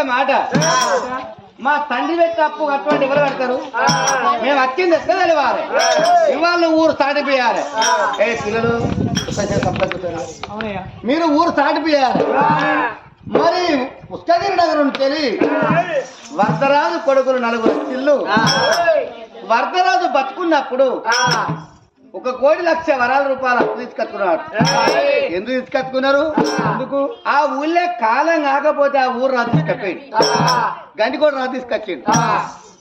ఒక మాట. మా తండ్రి పెట్టి అప్పు అటువంటి ఎవరు కడతారు మేము వచ్చింది ఎక్కడ తెలియాలి ఇవాళ ఊరు సాటిపోయాలి ఏ పిల్లలు మీరు ఊరు సాటిపోయాలి మరి పుష్కగిరి నగరం తెలియ వరదరాజు కొడుకులు నలుగురు ఇల్లు వరదరాజు బతుకున్నప్పుడు ఒక కోటి లక్ష వరాల రూపాయలు అప్పు తీసుకొచ్చుకున్నాడు. ఎందుకు తీసుకొచ్చుకున్నారు? ఎందుకు? ఆ ఊళ్ళో కాలం కాకపోతే ఆ ఊరు రాజు తీసుకపోయింది గండికోట రాజు తీసుకొచ్చిండు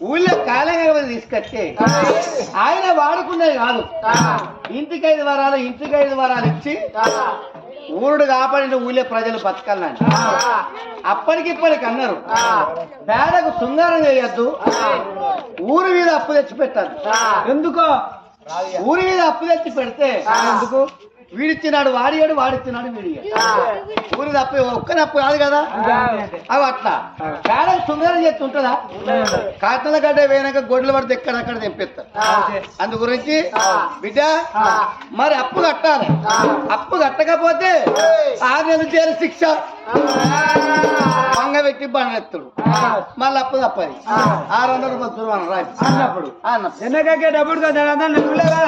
ఊళ్ళో కాలం కాకపోతే తీసుకొచ్చి ఆయన వాడుకునేది కాదు. ఇంటికి ఐదు వరాలు ఇంటికి ఐదు వరాలు ఇచ్చి ఊరుడు కాపాడిన ఊళ్ళో ప్రజలు బతకాలని. అప్పటికి ఇప్పటికి అన్నారు. పేదకు శృంగారం చేయొద్దు. ఊరి మీద అప్పు తెచ్చి పెట్టద్దు ఎందుకో ఊరి మీద అప్పు తెచ్చి పెడితే ఎందుకు? వీడిచ్చినాడు వాడియాడు వాడిచ్చినాడు వీడియాడు ఊరి తప్ప ఒక్కని అప్పు కాదు కదా. అవి అట్లా. పేదకు శృంగారం చేస్తూ ఉంటుందా కాతల గడ్డ వేయనాక గొడ్లు పడితే ఎక్కడక్కడ తెంపిస్తారు. అందు గురించి బిడ్డ మరి అప్పు కట్టాలి. అప్పు కట్టకపోతే ఆరు నెలలు జైలు శిక్ష. పంగ పెట్టి బండెత్తుడు మళ్ళీ అప్పు తప్పది. ఆరు వందల రూపాయలు దుర్వానం రాజు అన్నప్పుడు. అన్నప్పుడు. వెనకకే డబ్బులు కదా నువ్వులే కదా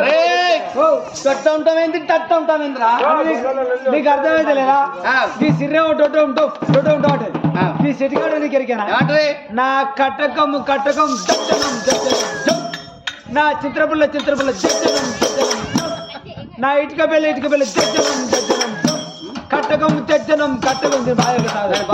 రేయ్! ఓ, తొట్ట ఉంటామేంది తట్ట ఉంటామేందిరా నీకు- అర్థమైతే లేదా. నీ సిర్రేమో డొడ్డు ఉంటావు దొడ్డు ఉంటావు అంటే. నీ సిటికాడు నీకు ఎరికేనా? నా దట్టనం దట్టనం జం. నా చిత్రపుల్ల చిత్రపుల్ల దట్టనం. నా ఇటుక బెల్ల ఇటుక బెల్ల దట్టనం జం. కట్టకం తెచ్చనం కట్టకం బాగా కాదు. దాని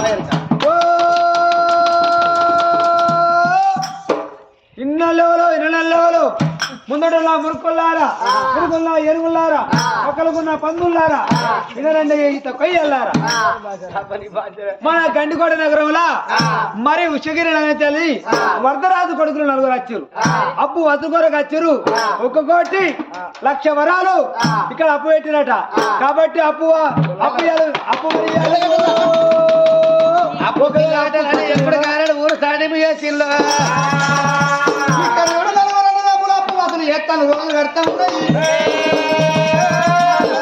ముందటలా మురుకుల్లారా మురుగుల్లా ఎరుగుల్లారా ఒకలుగున్న పందుల్లారా ఇదరండి ఈత కొయ్యల్లారా. మన గండికోట నగరంలో మరి ఉషగిరి నగరి వరదరాజు కొడుకులు నలుగురు వచ్చారు. అప్పు వతుకొరకు వచ్చారు. ఒక కోటి లక్ష వరాలు ఇక్కడ అప్పు పెట్టినట. కాబట్టి అప్పు అప్పు అప్పు. అప్పు ఎప్పుడు కారడు ఊరు సాటింపు చేసిల్లు.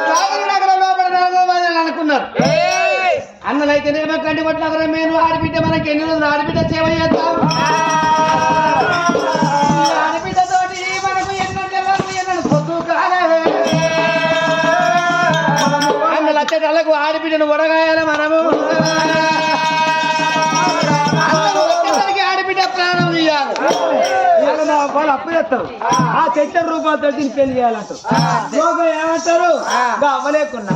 కాకినాడ నగరం లోపల నలుగురు మంది అనుకున్నారు. అన్నలైతే నేను కంటి పట్ల నగరం మేము ఆడబిడ్డ మనకి ఎన్ని రోజులు ఆడబిడ్డ సేవ చేద్దాం ఈ ఆడబిడ్డతోటి మనకు ఎన్నో ఎన్నో పొద్దు కాలే? అన్న లక్షలకు ఆడబిడ్డను ఉడగాయాలి మనము. వాళ్ళు అప్పు చేస్తారు. ఆ. చచ్చ రూపాయలతో దీన్ని పెళ్ళి చేయాలంటారు. ఏమంటారు? అవ్వలేకున్నా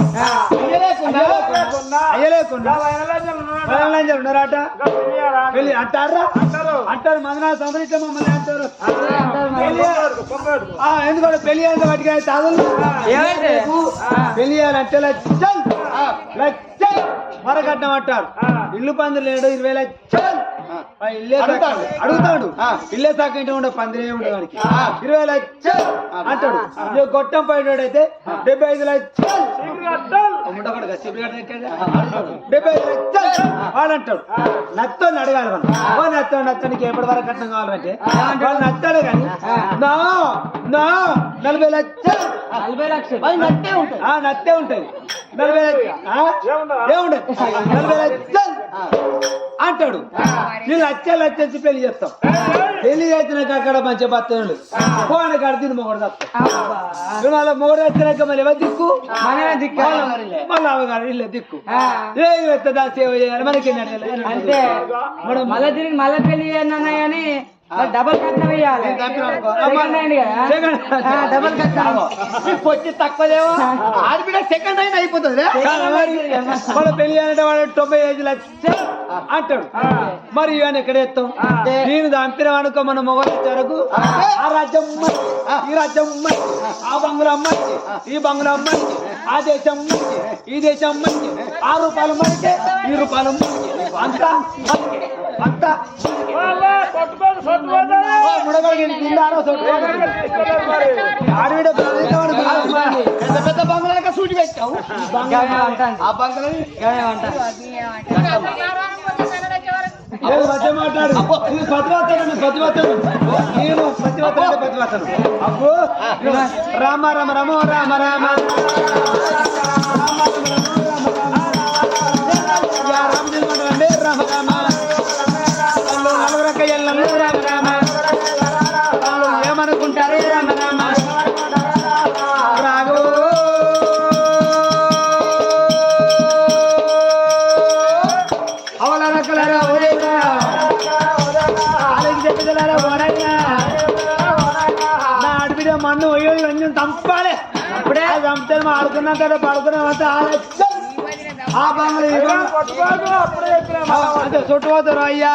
అయ్యలేకున్నా. అయ్యలేకున్నా? ఉన్నారట పెళ్ళి అంటారా? అంటారు. మదనా సంవత్సరం మమ్మల్ని అంటారు. ఎందుకంటే పెళ్ళి చేయాలంటే వాటికి అదలు పెళ్ళి చేయాలంటే లచ్చల్ లచ్చల్ మరకట్నం అంటారు. ఇల్లు పందులు లేడు ఇరవై ఇల్లే అడుగుతాడు. అడుగుతాడు. ఆ. ఇల్లే సాకు ఇంటి ఉండే పందిరే ఉండే వాడికి. ఇరవై లచ్చల్ అంటాడు. గొట్టం పైనోడైతే డెబ్బై ఐదు సిపిగడ్డ డెబ్బై ఐదు లచ్చల్ వాడు అంటాడు నత్తో అడగాలి మనం. ఓ నత్తో నత్తనికి ఎప్పటి వరకు కట్నం కావాలంటే వాడు నత్తాడు కానీ నా నా నలభై లచ్చలు నలభై లక్షలు. ఉంటుంది. ఆ నత్తే ఉంటది. నలభై లక్ష- ఆ? ఏముండదు నలభై లక్షలు. అంటాడు. నేను లచ్చలు లచ్చేసి పెళ్ళి చేస్తాం. పెళ్ళి చేసినాక అక్కడ మంచి బత్తలు పోనీ కాడ తిని మొగడు తప్ప. మళ్ళీ మొగడు వచ్చినాక మళ్ళీ ఎవరు దిక్కు? మళ్ళీ అవగారు ఇల్లే దిక్కు. ఏ వెత్తదా సేవ చేయాలి? మనకి మళ్ళా తిరిగి మళ్ళా పెళ్ళి చేయను డబల్ కట్నం ఆ, డబల్ కట్నం వచ్చి తక్కువదేమో. ఆడబిడ్డ సెకండ్ అయినా అయిపోతుంది మన పెళ్ళి అంటే వాడు తొంభై ఐదు లక్షలు అంటాడు. మరి ఇవన్నీ ఎక్కడ ఎత్తాం? నేను చంపిన అనుకో మన మొగలు వరకు ఆ. రాజ్యం ఈ రాజ్యం ఆ బంగ్లా అమ్మాయి ఈ బంగ్లా అమ్మాయి ఆ దేశం అమ్మాయి ఈ దేశం అమ్మాయి ఆ రూపాయలు మనకే ఈ రూపాయలు మనకే. అంతా. అంతా ఓ, ఆడవిడ బ్రతికేవాడు కాదు. పెద్ద పెద్ద బంగ్లాలకి సూటి పెట్టావు ఆ బంగ్లాని మాట్లాడు ఇది పతివతను నేను పతివతను పతివతను అప్పు రామ రామ రమో రామ రామ రాకుంటారు మన్ను అయ్యో ఇవన్నీ చంపాలి. ఇప్పుడే చంపితే ఆడుకున్నాం కదా పడుకున్నాం అంతా ఆ బంగ్లీ అప్పుడే చుట్టుపోతారు అయ్యా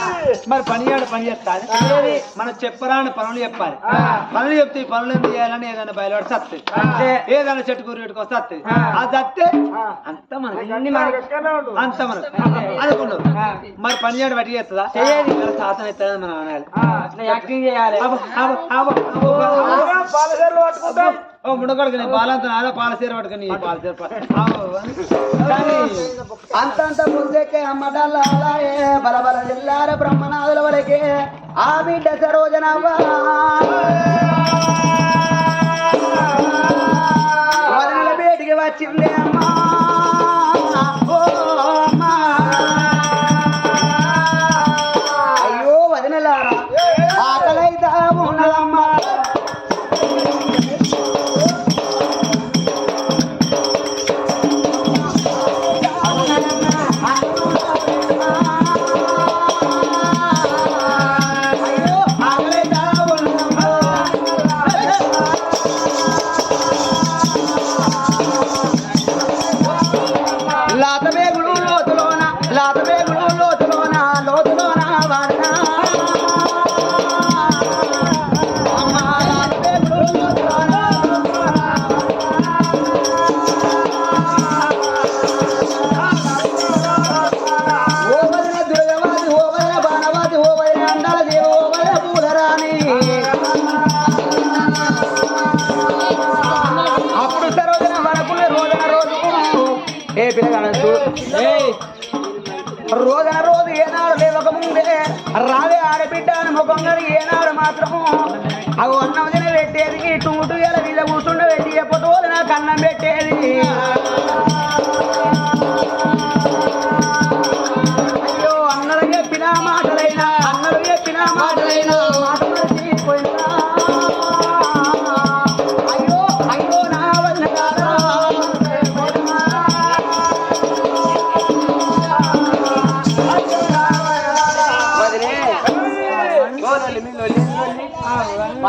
మరి పని చేయడం పని చెప్తాది మనం చెప్పరాని పనులు చెప్పాలి. పనులు చెప్తే ఈ పనులు ఏం చేయాలని ఏదైనా బయలుపడి సత్తుంది. ఏదైనా చెట్టు కూర పెట్టుకొని సత్తుంది. ఆ. సత్తే అంత మనకి అంత మనకు. అనుకున్నారు మరి పని చేయడం బట్టి చేస్తుందా? చేయాలి శాతం ఎత్తాదని మనం అనాలి యాక్టింగ్ చేయాలి ఓ ముడకొడుకు నేను పాలంత నాదో పాలసీర పట్టుకుని ఈ పాలసీర ప- అబ్బో, అని. కానీ అంతంత ముందుకే అమ్మడల్లాలే బలబల జిల్లార బ్రహ్మనాథుల వరకే ఆ బిడ్డ సరోజనవ్వా వదనల బేటికి వచ్చిందే అమ్మా. లాత వేగుడు లోతులోన లాత రోజున రోజు ఏనాడు లేవక ముందే రాలే ఆడబిడ్డ అని ముఖంగా ఏనాడు మాత్రము. అవి అన్నం తిన పెట్టేది ఇటు ఇటు ఇలా వీళ్ళ కూర్చుండ పెట్టి ఎప్పుడు నాకు అన్నం పెట్టేది?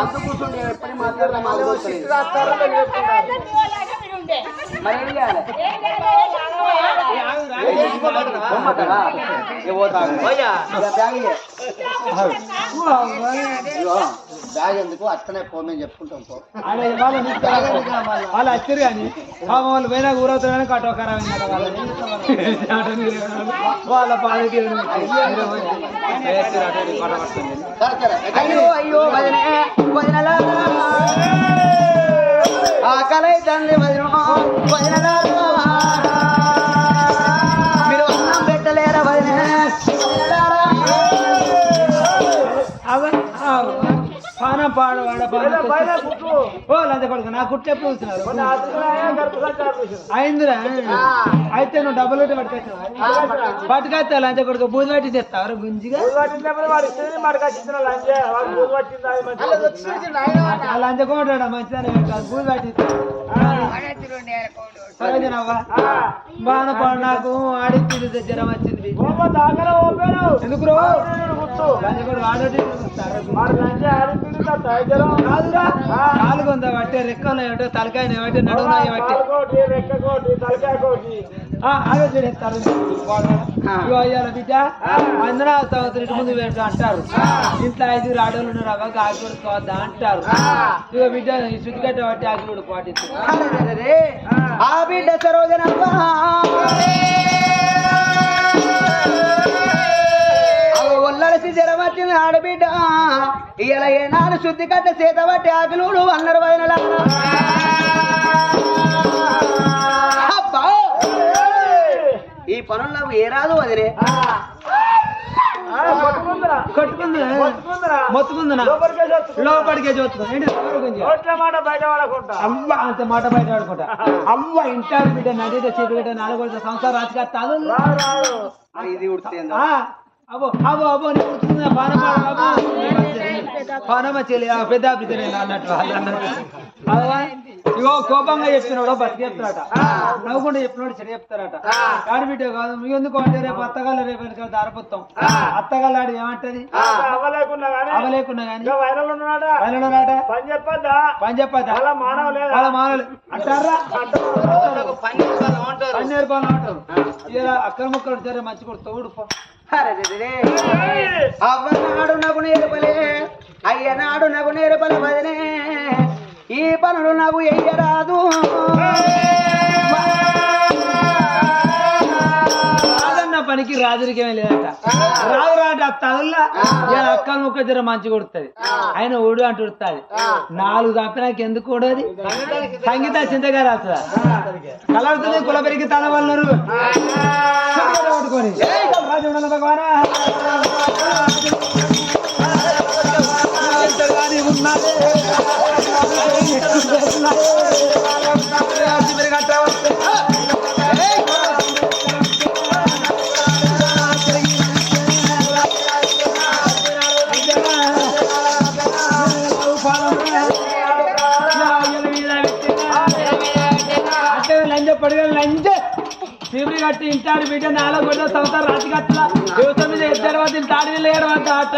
మందు కూర్చుంటే ఎప్పటి మాట్లాడదాం మరి ఏం చేయాలి? బొమ్మకరా? బ్యాగ్ ఎందుకు అట్టనే పోమని చెప్పుకుంటాం పో. వాళ్ళ వచ్చారు కానీ పాపం వాళ్ళు పోయినా ఊరవుతారని కట్టోకరా వాళ్ళ. పాలకి. అయ్యో అయ్యో ఆకలై తండ్రి వదిన వదినలారా పాడ వాడ ఓ లంచ కొడుకు నా కుట్టు ఎప్పుడు చూస్తున్నారు అయిందిరా. అయితే నువ్వు డబ్బులు ఉంటే పట్టుకొచ్చావా? పట్టుకొస్తా లంచ కొడుకు బూజు పట్టి తెస్తావు గుంజిగా? లంచ మంచిదని బూజు పట్టి సరేనవ్వా బాణ పాడు నాకు. ఆడిచ్చింది జ్వరం వచ్చింది ఎందుకు బట్టే రెక్కలు ఏమిటో తలకాయ ఏమిటో నడువునా ఏమిటి ఆలోచిస్తారు బిడ్డ. అందరూ సంవత్సరం ఇటు ముందు పెడతా అంటారు. ఇంట్లో ఐదుగురు ఆడోళ్ళు ఉన్నారు అవ్వ ఆకుడు కోద్దా అంటారు. ఇక బిడ్డ ఈ చుట్టుకట్ట బట్టి ఆకుడు పాటిస్తారు ఆ. బిడ్డ సరోజనవ్వ అగో ఒల్లడిసి జరమచ్చిన ఆడబిడ్డ. ఇయల ఏనాడు శుద్ధి కట్ట చేత బట్టి ఆకులుడు అన్నరు వదినలా. అబ్బా! ఈ పనుల్లో ఏ రాదు వదిలే లోపలికే అంత మాట బయట ఇంటారు బిడ్డ నడితే చేతి బిడ్డ నాలుగు సంసారం రాజుగా తాగు ఇది ఉడితేందా నేను పానమా చెల్లి ఆ పెద్ద అన్నట్టు అన్నట్టు. అవ్వా, ఇగో కోపంగా చెప్తున్నాడు బతికి చెప్తారట. నవ్వుకుండా చెప్పినాడు చెడు చెప్తారట. బిడ్డ కాదు మీ ఎందుకు అంటే రేపు అత్తగాళ్ళ రేపు వెనకాల దారిపోతాం అత్తగాళ్ళ ఆడి ఏమంటది? కానీ అవలేకున్నా గాని ఇంకా వైరల్ ఉన్నాడా? వెళ్ళడాట పని చెప్పద్దా? పని చెప్పద్దా? అలా మానవులు అంటారా? పని అంటారు. ఇలా అక్కడ ముక్కలు మంచి కూడా తోడు పో. అవ్వనాడు నగు నేర్పలే అయ్యనాడు నగు నేర్పల వదినే. ఈ పనులు నగు ఎయ్యరాదు. రాజరికమే లేదట. రాదు రాట తదల్లా ఇలా అక్కల ముక్క జర మంచి కొడుతుంది. ఆయన ఊడు అంటూ నాలుగు చంపినాక ఎందుకు ఊడది సంగీత చింతగా రాస్తుందా కలవుతుంది కుల పెరిగి భగవానా. ఎంతగాని ఉన్నదే. కట్టి ఇంటాడు బిడ్డ నాలుగు గొడ్డ సంవత్సరం రాతి కట్టల. యువత మీద ఇద్దరు తాడి లేడు వద్ద ఆట.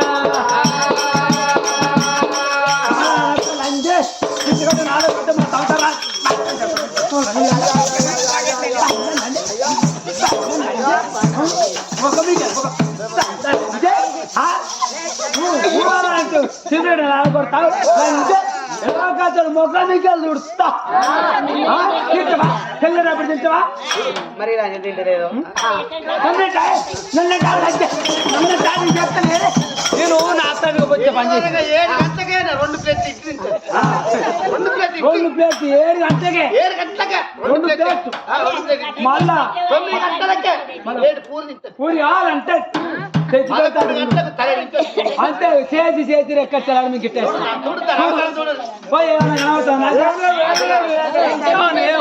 లంజే ఇంటికొచ్చి నాలుగు గొడ్డ మా సంవత్సరం నాలుగు కొడతావు లంజే ఎలా కాదు మొక్క మీకు ఉడుతా తింటవా తెల్లరప్పుడు తింటవా? మరి రాజు తింటలేదు? నేను నా వచ్చే పని రెండు తింటాను. రెండు ఇడ్లీ. రెండు ప్లేట్లు ఏడు గంటలకే. ఏడు గంటలకే. రెండు ఇడ్లీ. మళ్ళా తొమ్మిది గంటలకే. తింటాను. పూరి కావాలంటే అంతే చేసి చేసి ఎక్కచ్చాలని మీకు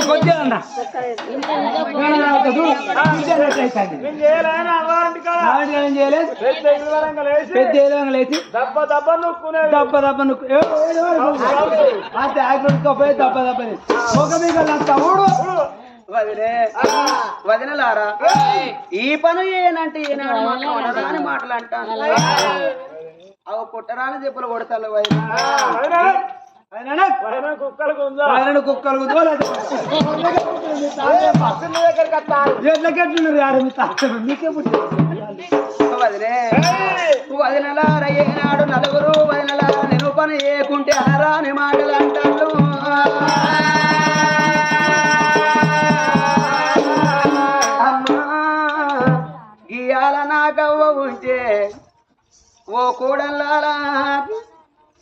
కొద్దిగా పెద్ద ఇల్లు వరంగా లేచి పెద్ద ఏదో లేచి దెబ్బ దెబ్బ ఏ, ఏ, ఏ, ఏ, అంతే ఆకుడుకోపోయి దప్ప దప్పని ఒక మీద తమ్ముడు వదిలే. వదినలారా ఈ పను ఏనంటే ఏనాడు అని మాటలు అంటాను అవి పుట్టరాని చెప్పులు కొడతాను కుక్కలు ఆడ మీ మీకే వదిలే వదినలార ఏనాడు నలుగురు వదినలార నిరూపణ ఏకుంటే అనరాని మాటలు అంటాడు ఓ కూడల్లా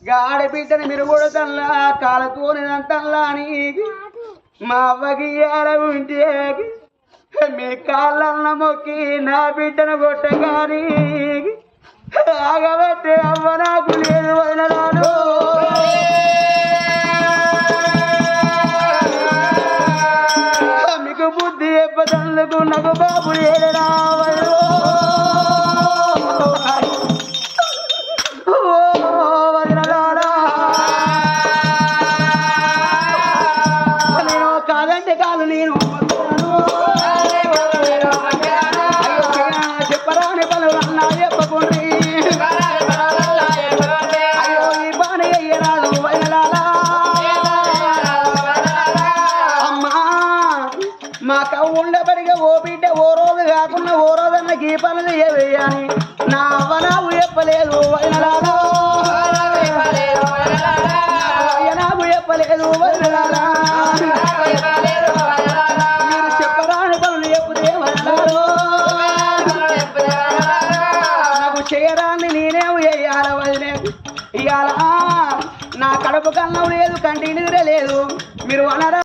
గాడి బిడ్డని మీరు కొడతల్లా కాలతోనిదంతల్లా అని. మా అవ్వకి ఏర ఉంటే మీ కాళ్ళన్న మొక్కి నా బిడ్డను కొట్టగాని. ఆగబట్టే అవ్వ నాకు లేదు వదలరాను మీకు బుద్ధి ఎప్పదల్లకు నాకు బాబు లేదరా మా కవ్వు ఉండబడిగా ఓ బిడ్డ ఓ రోజు కాకుండా ఓ రోజన్న ఈ పనులు ఏవేయాలి నా అవ్వ నాకు చెప్పలేదు వయలాలా అయ్య నాకు చెప్పలేదు వయలాలా మీరు చెప్పరాని పనులు చెప్పుదే వదలాలో నాకు చేయరాన్ని నేనేం చేయాల వదిలే ఇవాళ నా కడుపు కన్నం లేదు కంటి నిద్ర లేదు. మీరు అనరా